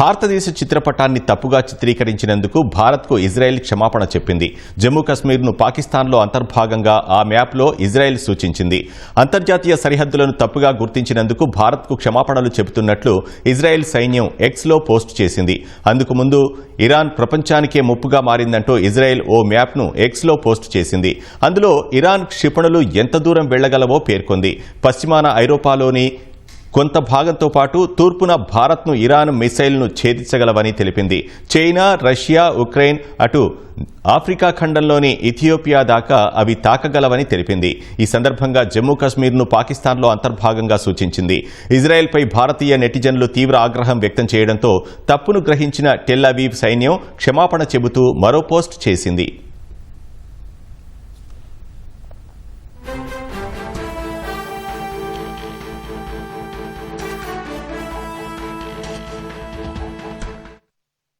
భారతదేశ చిత్రపటాన్ని తప్పుగా చిత్రీకరించినందుకు భారత్కు ఇజ్రాయెల్ క్షమాపణ చెప్పింది. జమ్మూ కశ్మీర్ను పాకిస్తాన్లో అంతర్భాగంగా ఆ మ్యాప్లో ఇజ్రాయెల్ సూచించింది. అంతర్జాతీయ సరిహద్దులను తప్పుగా గుర్తించినందుకు భారత్కు క్షమాపణలు చెబుతున్నట్లు ఇజ్రాయెల్ సైన్యం ఎక్స్లో పోస్ట్ చేసింది. అందుకు ముందు ఇరాన్ ప్రపంచానికే ముప్పుగా మారిందంటూ ఇజ్రాయెల్ ఓ మ్యాప్ను ఎక్స్లో పోస్ట్ చేసింది. అందులో ఇరాన్ క్షిపణులు ఎంత దూరం వెళ్ళగలవో పేర్కొంది. పశ్చిమాన ఐరోపాలోని కొంత భాగంతో పాటు తూర్పున భారత్ను ఇరాన్ మిసైల్ను ఛేదించగలవని తెలిపింది. చైనా రష్యా ఉక్రెయిన్ అటు ఆఫ్రికా ఖండంలోని ఇథియోపియా దాకా అవి తాకగలవని తెలిపింది. ఈ సందర్భంగా జమ్మూ కాశ్మీర్ను పాకిస్తాన్లో అంతర్భాగంగా సూచించింది. ఇజ్రాయెల్పై భారతీయ నెటిజన్లు తీవ్ర ఆగ్రహం వ్యక్తం చేయడంతో తప్పును గ్రహించిన టెల్లవీవ్ సైన్యం క్షమాపణ చెబుతూ మరో పోస్ట్ చేసింది.